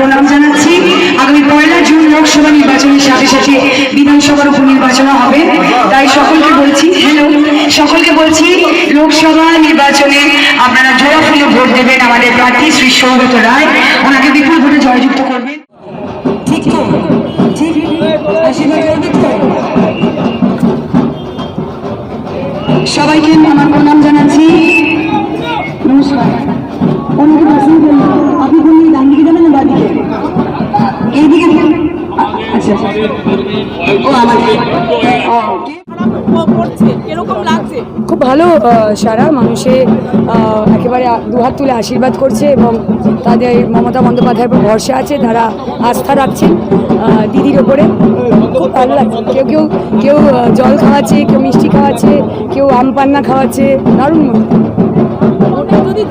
প্রণাম জানাচ্ছি। আগামী পয়লা জুন লোকসভা নির্বাচনের সাথে সাথে বিধানসভার উপনির্বাচনও হবে। তাই সকলকে বলছি হ্যালো সকলকে বলছি লোকসভা নির্বাচনে আপনারা জোড়া ফুলে ভোট দেবেন আমাদের প্রার্থী শ্রী সৌগত রায়। ওনাকে বিপুল ভোটে জয়যুক্ত করবেন। সবাইকে আমার প্রণাম। খুব ভালো সারা মানুষে একেবারে দুহাত তুলে আশীর্বাদ করছে এবং তাদের মমতা বন্দ্যোপাধ্যায়ের উপর ভরসা আছে, তারা আস্থা রাখছেন দিদির ওপরে। খুব ভালো লাগছে। কেউ কেউ কেউ জল খাওয়াচ্ছে, কেউ মিষ্টি খাওয়াচ্ছে, কেউ আম পান্না খাওয়াচ্ছে, দারুণ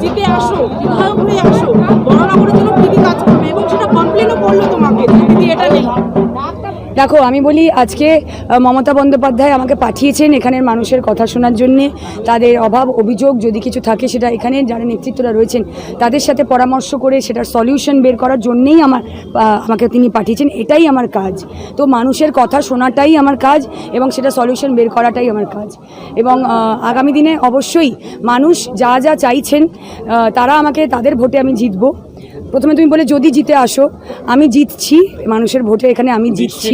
যদি আসো বড়নগরের জন্য দিদি কাজ করবে এবং সেটা কমপ্লেনও করল তোমাকে। দিদি, এটা নেই। দেখো, আমি বলি আজকে মমতা বন্দ্যোপাধ্যায় আমাকে পাঠিয়েছেন এখানের মানুষের কথা শোনার জন্যে। তাদের অভাব, অভিযোগ যদি কিছু থাকে, সেটা এখানে যারা নেতৃত্বরা রয়েছেন, তাদের সাথে পরামর্শ করে সেটার সলিউশন বের করার জন্যেই আমার আমাকে তিনি পাঠিয়েছেন। এটাই আমার কাজ। তো মানুষের কথা শোনাটাই আমার কাজ এবং সেটা সলিউশন বের করাটাই আমার কাজ। এবং আগামী দিনে অবশ্যই মানুষ যা যা চাইছেন তারা আমাকে, তাদের ভোটে আমি জিতবো। প্রথমে তুমি বলে যদি জিতে আসো আমি জিতছি মানুষের ভোটে এখানে আমি জিতছি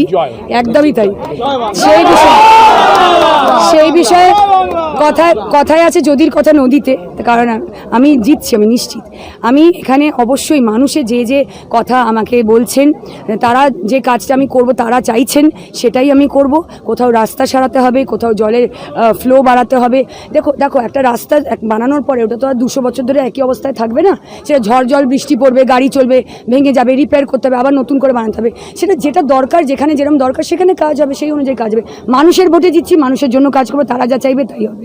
একদমই তাই। সেই বিষয়ে সেই বিষয়ে কথায় কথায় আছে যদির কথা নদীতে কারণ আমি জিতছি, আমি নিশ্চিত। আমি এখানে অবশ্যই মানুষে যে যে কথা আমাকে বলছেন, তারা যে কাজটা আমি করব, তারা চাইছেন, সেটাই আমি করব। কোথাও রাস্তা সারাতে হবে, কোথাও জলের ফ্লো বাড়াতে হবে। দেখো দেখো, একটা রাস্তা বানানোর পরে ওটা তো আর দুশো বছর ধরে একই অবস্থায় থাকবে না? সেটা ঝড় জল, বৃষ্টি পড়বে, গাড়ি চলবে, ভেঙে যাবে রিপেয়ার করতে হবে, আবার নতুন করে বানাতে হবে। সেটা যেটা দরকার, যেখানে যেরকম দরকার, সেখানে কাজ হবে, সেই অনুযায়ী কাজ হবে। মানুষের ভোটে দিচ্ছি মানুষের জন্য কাজ করব, তারা যা চাইবে, তাই হবে।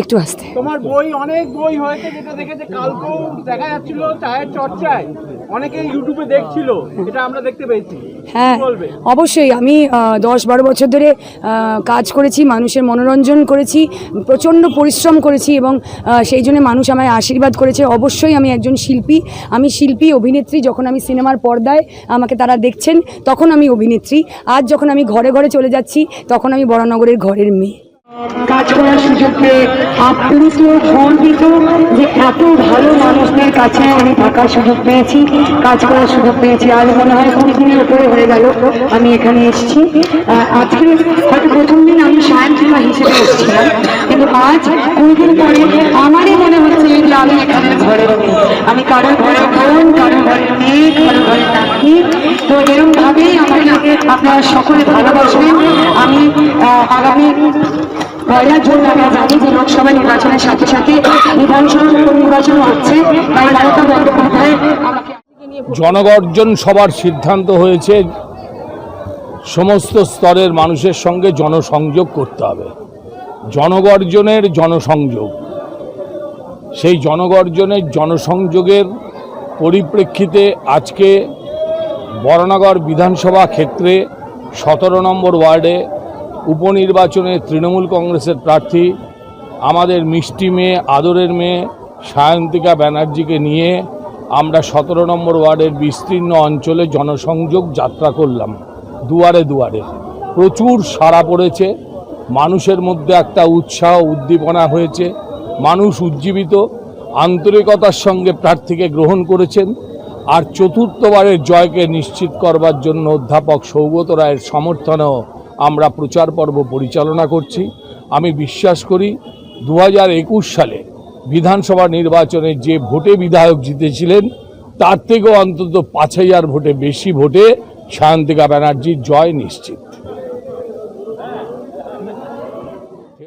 একটু আসতে। তোমার বই অনেক বই হয়েছে যেটা দেখেছে কালকেও দেখা যাচ্ছিল চায়ের চর্চায়। অনেকে ইউটিউবে দেখছিল এটা আমরা দেখতে পেয়েছি। হ্যাঁ অবশ্যই আমি দশ বারো বছর ধরে কাজ করেছি মানুষের মনোরঞ্জন করেছি প্রচণ্ড পরিশ্রম করেছি এবং সেই জন্য মানুষ আমায় আশীর্বাদ করেছে। অবশ্যই আমি একজন শিল্পী। আমি শিল্পী অভিনেত্রী যখন আমি সিনেমার পর্দায় আমাকে তারা দেখছেন তখন আমি অভিনেত্রী। আজ যখন আমি ঘরে ঘরে চলে যাচ্ছি তখন আমি বরানগরের ঘরের মেয়ে। কাজ করার সুযোগ পেয়ে আপ্লুত গর্বিত যে এত ভালো মানুষদের কাছে আমি থাকার সুযোগ পেয়েছি, কাজ করার সুযোগ পেয়েছি। আজ মনে হয় কুড়ি দিনের উপরে হয়ে গেল। আমি এখানে এসেছি। আজকে হয়তো প্রথম দিন আমি সায়ন্তিকা হিসেবে এসেছিলাম, কিন্তু আজ কুড়ি দিন পরে আমারই মনে হচ্ছে যে আমি এখানে মেয়ে আমি কারোর ঘরে বোন কারোর ঘরে মেয়ে কারোর ঘরে নাতি তো এরকম ভাবেই আমাকে আপনারা সকলে ভালোবাসবেন। আমি আগামী পয়লা জুন আমরা জানি যে লোকসভা নির্বাচনের সাথে সাথে বিধানসভা নির্বাচন হচ্ছে। জনগর্জন সবার সিদ্ধান্ত হয়েছে, সমস্ত স্তরের মানুষের সঙ্গে জনসংযোগ করতে হবে। জনগর্জনের জনসংযোগ। সেই জনগর্জনের জনসংযোগের পরিপ্রেক্ষিতে আজকে বরানগর বিধানসভা ক্ষেত্রে সতেরো নম্বর ওয়ার্ডে উপনির্বাচনে তৃণমূল কংগ্রেসের প্রার্থী, আমাদের মিষ্টি মেয়ে, আদরের মেয়ে, সায়ন্তিকা ব্যানার্জিকে নিয়ে আমরা সতেরো নম্বর ওয়ার্ডের বিস্তীর্ণ অঞ্চলে জনসংযোগ যাত্রা করলাম, দুয়ারে দুয়ারে। প্রচুর সাড়া পড়েছে, মানুষের মধ্যে একটা উৎসাহ, উদ্দীপনা হয়েছে, মানুষ উজ্জীবিত, আন্তরিকতার সঙ্গে প্রার্থীকে গ্রহণ করেছেন, আর চতুর্থবারের জয়কে নিশ্চিত করবার জন্য অধ্যাপক সৌগত রায়ের সমর্থনেও আমরা প্রচার পর্ব পরিচালনা করছি। আমি বিশ্বাস করি দু হাজার একুশ সালে বিধানসভা নির্বাচনে যে ভোটে বিধায়ক জিতেছিলেন, তার থেকেও অন্তত পাঁচ হাজার ভোটে বেশি ভোটে সায়ন্তিকা ব্যানার্জির জয় নিশ্চিত।